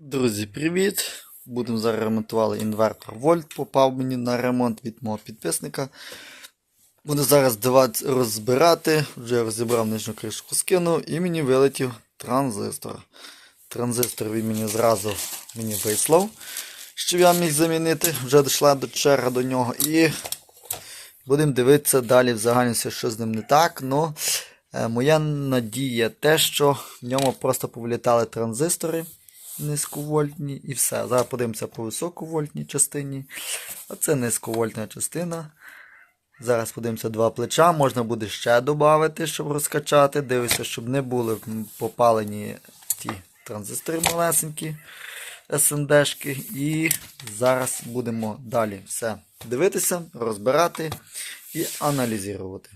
Друзі, привіт! Будемо зараз ремонтувати інвертор Вольт. Попав мені на ремонт від мого підписника. Буду зараз давати розбирати. Вже розібрав нижню кришку, скинув і мені вилетів транзистор. Транзистор він мені зразу мені вислав, щоб я міг замінити. Вже дійшла до черга до нього. І будемо дивитися далі в загальності, що з ним не так. Ну, е, моя надія те, що в ньому просто повилітали транзистори низьковольтні і все. Зараз подивимося по високовольтній частині. Оце низьковольтна частина. Зараз подивимося два плеча. Можна буде ще додати, щоб розкачати. Дивлюся, щоб не були попалені ті транзистори малесенькі SND-шки. І зараз будемо далі все дивитися, розбирати і аналізувати.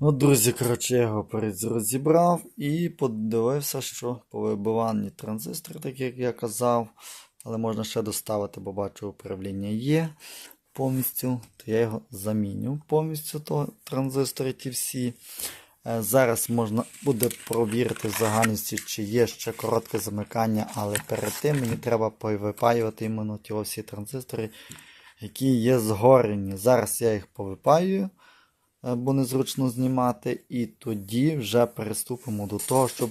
Ну, друзі, коротше, я його розібрав і подивився, що по вибиванні транзистори, так як я казав, але можна ще доставити, бо бачу, управління є повністю, то я його заміню повністю, то транзистори ті всі. Е, Зараз можна буде провірити в загальності, чи є ще коротке замикання, але перед тим мені треба повипаювати іменно ті всі транзистори, які є згорені. Зараз я їх повипаюю бо незручно знімати. І тоді вже переступимо до того, щоб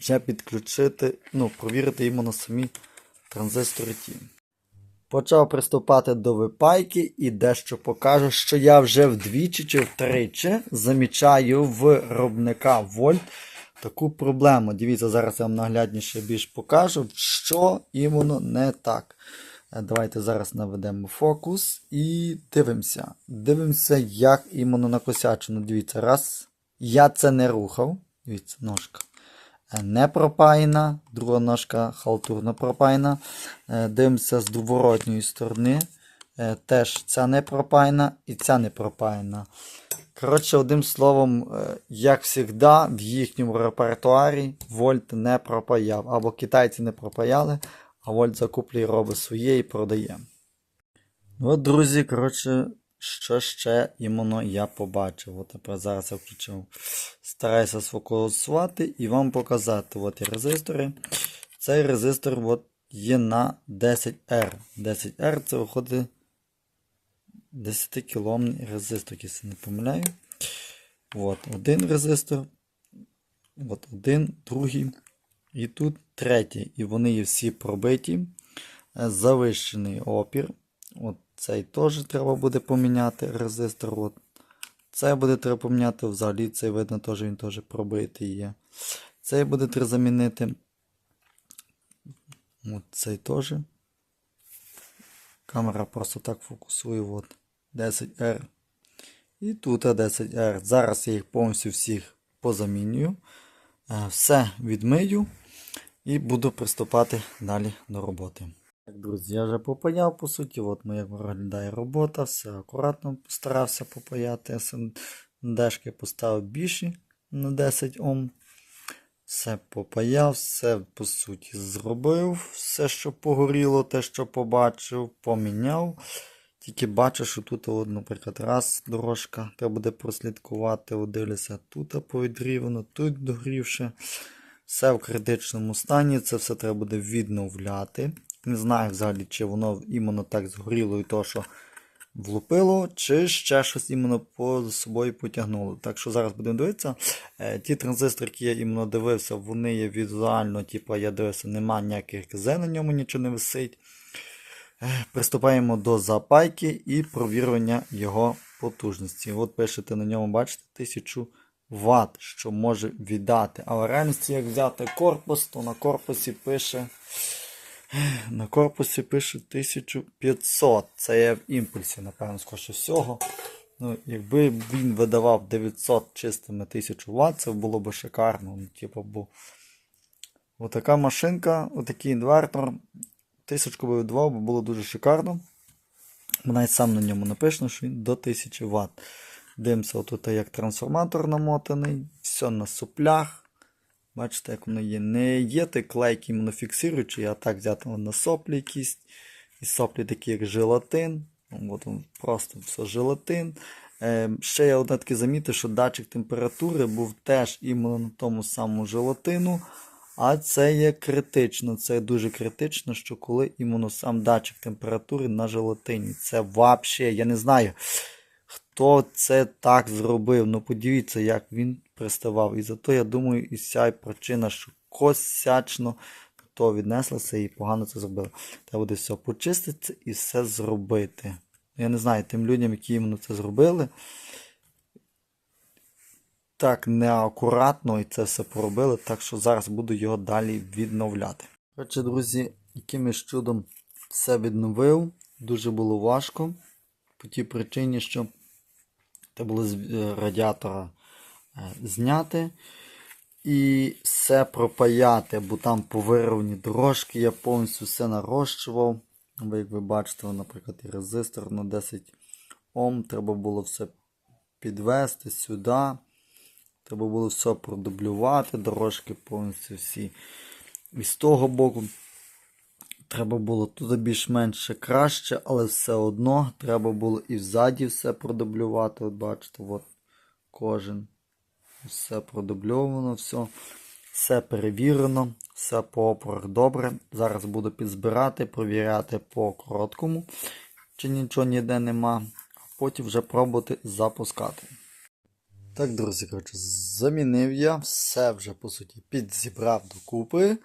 вже підключити, ну, провірити іменно самі транзистори ті. Почав приступати до випайки і дещо покажу, що я вже вдвічі чи втричі замічаю в Вольт таку проблему. Дивіться, зараз я вам наглядніше більш покажу, що іменно не так. Е, Давайте зараз наведемо фокус і дивимося. Дивимося, як іменно накосячено. Дивіться, раз. Я це не рухав. Дивіться, ножка. Е, Не пропаяна, друга ножка халтурно пропаяна. Е, Дивимося з доворотньої сторони. Теж ця не пропаяна і ця не пропаяна. Коротше, одним словом, як завжди, в їхньому репертуарі Вольт не пропаяв. Або китайці не пропаяли, а Вольт закуплює, робить своє і продає. Ну, От, друзі, коротше, що ще іменно я побачив. От тепер зараз я включив. Стараюся сфокусувати і вам показати. От і резистори. Цей резистор от є на 10R. 10R це виходить 10 кіломний резистор, якщо не помиляю. От, один резистор. От один, другий. І тут третій. І вони є всі пробиті. Е, Завищений опір. От цей теж треба буде поміняти резистор. От. Цей буде треба поміняти. Взагалі цей видно, теж він теж пробитий є. Цей буде треба замінити. От цей теж. Камера просто так фокусує. От 10R. І тут 10R. Зараз я їх повністю всіх позамінюю. Е, Все відмию і буду приступати далі до роботи. Так, друзі, я вже попаяв, по суті, от моя виглядає робота, все акуратно постарався попаяти. СНДшки поставив більші на 10 Ом. Все попаяв, все по суті зробив. Все, що погоріло, те, що побачив, поміняв. Тільки бачу, що тут, наприклад, раз дорожка, треба буде прослідкувати, дивлюся, тут повідрівано, тут догрівше. Все в критичному стані, це все треба буде відновляти. Не знаю взагалі, чи воно іменно так згоріло і то, що влупило, чи ще щось іменно по собою потягнуло. Так що зараз будемо дивитися. Е, ті транзистори, які я іменно дивився, вони є візуально, типу, я дивився, нема ніяких КЗ на ньому нічого не висить. Е, Приступаємо до запайки і провірювання його потужності. От пишете на ньому, бачите, 1000 Вт, що може віддати. Але в реальності, як взяти корпус, то на корпусі пише. На корпусі пише 1500. Це є в імпульсі, напевно, скоріше всього. Ну, якби він видавав 900 чистими 1000 Вт, це було б шикарно. Ну, типу, бо отака машинка, отакий інвертор. Тисячку би видавав, бо було дуже шикарно. Навіть сам на ньому написано, що він до 1000 Вт. Дивимося, отут як трансформатор намотаний, все на суплях. Бачите, як воно є. Не є той клей, який іменно фіксуючий, а так взяти на соплі якісь. І соплі такі, як желатин. От просто все желатин. Е, ще я одне таке замітив, що датчик температури був теж іменно на тому самому желатину. А це є критично. Це дуже критично, що коли іменно сам датчик температури на желатині. Це взагалі, я не знаю, хто це так зробив. Ну подивіться, як він приставав. І зато я думаю, і ця причина, що косячно то віднеслося і погано це зробили. Треба буде все почистити і все зробити. Я не знаю, тим людям, які іменно це зробили, так неакуратно і це все поробили, так що зараз буду його далі відновляти. Коротше, друзі, якимось чудом все відновив. Дуже було важко. По тій причині, що було з е, радіатора е, зняти і все пропаяти, бо там повирвані дорожки, я повністю все нарощував. Бо, як ви бачите, наприклад, і резистор на 10 Ом, треба було все підвести сюди. Треба було все продублювати, дорожки повністю всі. І з того боку треба було туди більш-менш краще, але все одно треба було і взаді все продублювати. От бачите, от кожен. Все продубльовано, все. Все перевірено, все по опорах добре. Зараз буду підзбирати, провіряти по короткому, чи нічого ніде нема, а потім вже пробувати запускати. Так, друзі, коротше, замінив я, все вже по суті підзібрав докупи.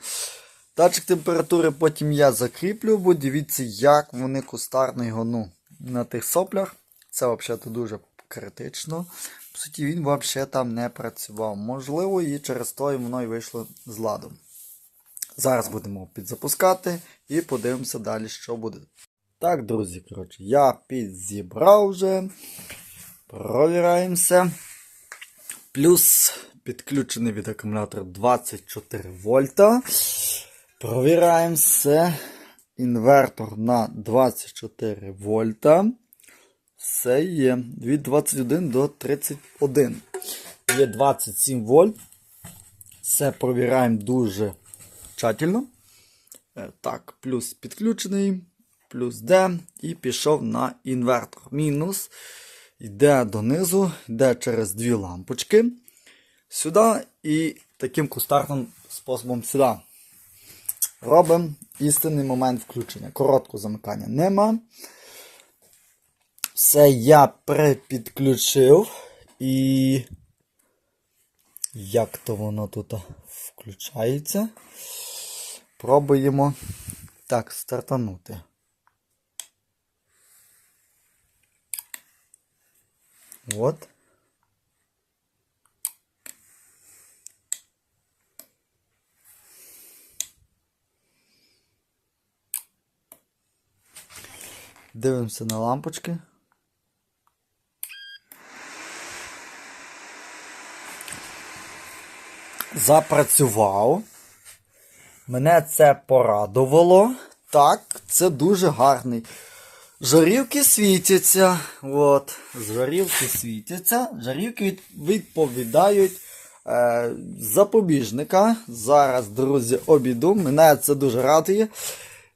Датчик температури потім я закріплю, бо дивіться, як вони кустарно його ну, на тих соплях. Це взагалі дуже критично. По суті, він взагалі там не працював. Можливо, і через то воно й вийшло з ладу. Зараз будемо підзапускати і подивимося далі, що буде. Так, друзі, коротше, я підзібрав вже. Провіраємося. Плюс підключений від акумулятора 24 вольта. Провіраємо все. Інвертор на 24 вольта. Все є. Від 21 до 31. Є 27 вольт. Все провіраємо дуже тщательно. Е, Так, плюс підключений, плюс D і пішов на інвертор. Мінус. Йде донизу, йде через дві лампочки. Сюди і таким кустарним способом сюди. Робимо істинний момент включення. Короткого замикання нема. Все я припідключив. І як то воно тут включається. Пробуємо так стартанути. От. Дивимося на лампочки. Запрацював. Мене це порадувало. Так, це дуже гарний. Жарівки світяться. От, жарівки світяться. Жарівки відповідають е, запобіжника. Зараз, друзі, обіду. Мене це дуже радує.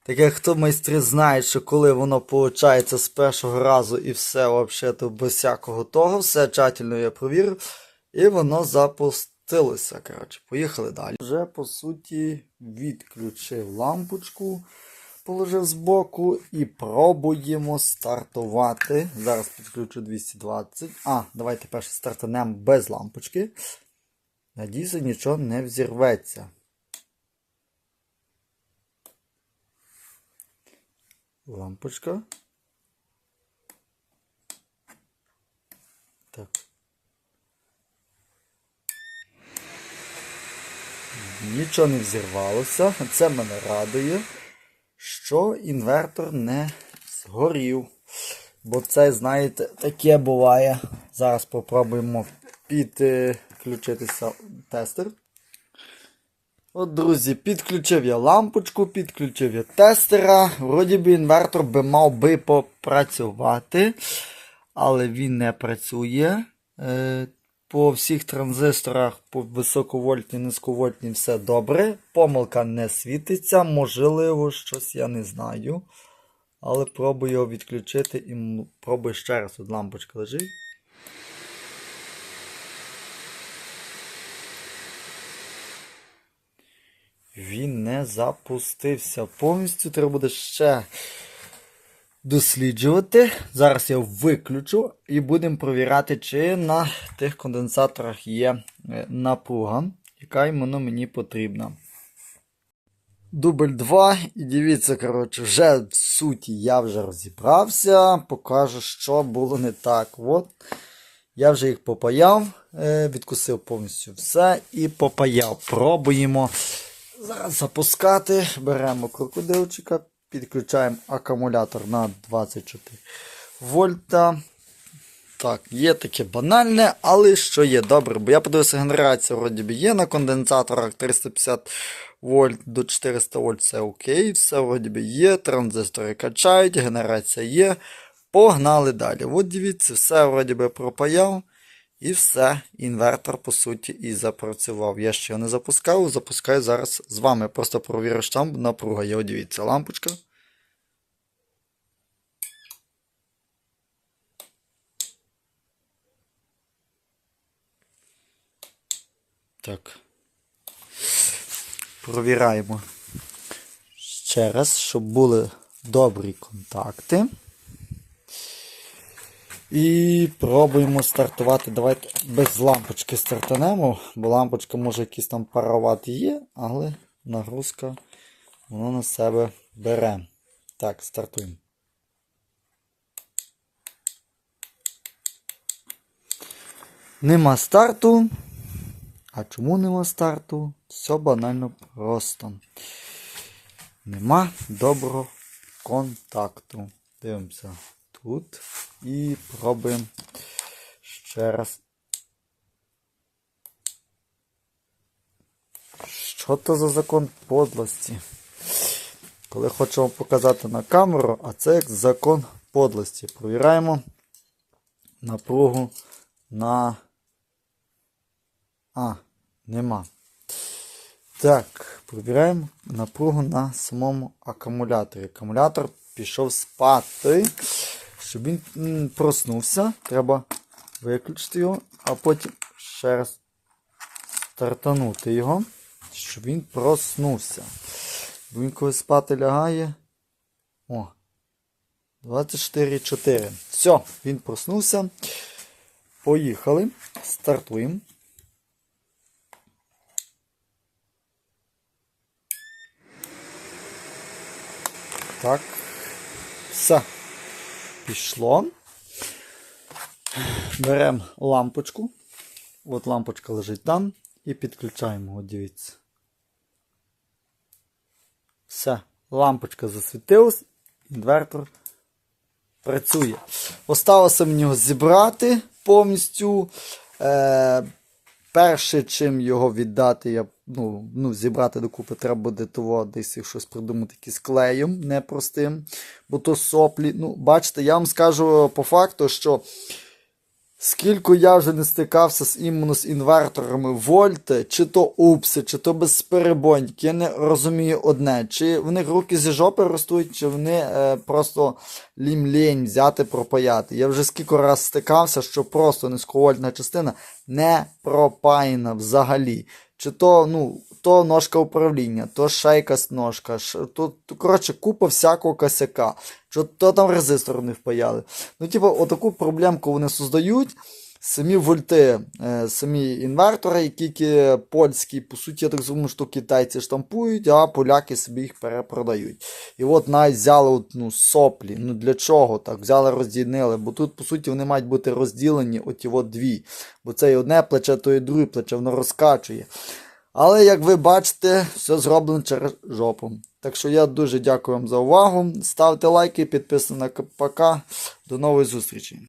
Так як хто майстри знає, що коли воно виходить з першого разу і все взагалі без всякого того, все тщательно я провірив. І воно запустилося. Коротше, поїхали далі. Вже по суті відключив лампочку, положив збоку і пробуємо стартувати. Зараз підключу 220. А, давайте перше стартанемо без лампочки. Надіюся, нічого не взірветься. Лампочка. Так. Нічого не взірвалося. Це мене радує, що інвертор не згорів. Бо це, знаєте, таке буває. Зараз спробуємо підключитися тестер. От, друзі, підключив я лампочку, підключив я тестера. Вроді би інвертор би мав би попрацювати, але він не працює. Е, по всіх транзисторах, по високовольтній, низьковольтній все добре. Помилка не світиться, можливо, щось я не знаю. Але пробую його відключити і пробую ще раз. От лампочка лежить. Він не запустився. Повністю треба буде ще досліджувати. Зараз я виключу і будемо провіряти, чи на тих конденсаторах є е, напруга, яка іменно мені потрібна. Дубль 2. І дивіться, коротше, вже в суті я вже розібрався. Покажу, що було не так. От. Я вже їх попаяв, е, відкусив повністю все і попаяв. Пробуємо зараз запускати. Беремо крокодилчика, підключаємо акумулятор на 24 вольта. Так, є таке банальне, але що є добре, бо я подивився, генерація вроді би є на конденсаторах 350 вольт до 400 вольт, все окей, все вроді би є, транзистори качають, генерація є. Погнали далі. От дивіться, все вроді би пропаяв. І все, інвертор, по суті, і запрацював. Я ще його не запускав, запускаю зараз з вами. Просто провірю, там напруга. От дивіться, лампочка. Так. Провіраємо ще раз, щоб були добрі контакти. І пробуємо стартувати. Давайте без лампочки стартанемо, бо лампочка може якийсь там пароват є, але нагрузка воно на себе бере. Так, стартуємо. Нема старту. А чому нема старту? Все банально просто. Нема доброго контакту. Дивимося тут і пробуємо ще раз. Що то за закон подлості? Коли хочемо показати на камеру, а це як закон подлості. Провіраємо напругу на. А, нема. Так, провіряємо напругу на самому акумуляторі. Акумулятор пішов спати. Щоб він проснувся, треба виключити його, а потім ще раз стартанути його, щоб він проснувся. Бо він коли спати лягає. О, 24,4. Все, він проснувся. Поїхали. Стартуємо. Так. Все. Пішло. Беремо лампочку. От лампочка лежить там. І підключаємо, от дивіться. Все, лампочка засвітилась, інвертор працює. Осталося мені його зібрати повністю. Е, Перше, чим його віддати, я ну, ну, зібрати докупи, треба буде того десь щось придумати якийсь клеєм непростим. Бо то соплі. Ну, бачите, я вам скажу по факту, що скільки я вже не стикався з іменно з інверторами вольти, чи то упси, чи то безперебойники, я не розумію одне. Чи в них руки зі жопи ростуть, чи вони е, просто лім-лінь взяти пропаяти. Я вже скільки раз стикався, що просто низьковольтна частина не пропаяна взагалі. Чи то, ну, то ножка управління, то шайка з ножка, то, коротше, купа всякого косяка. Чи то там резистор не впаяли. Ну, типу, отаку проблемку вони создають. Самі вольти, е, самі інвертори, які польські, по суті, я так думаю, що китайці штампують, а поляки собі їх перепродають. І от навіть взяли от, ну, соплі. Ну для чого так? Взяли, розділили. Бо тут, по суті, вони мають бути розділені оті от дві. Бо це і одне плече, то і друге плече, воно розкачує. Але, як ви бачите, все зроблено через жопу. Так що я дуже дякую вам за увагу. Ставте лайки, підписуйтесь на КПК. До нової зустрічі.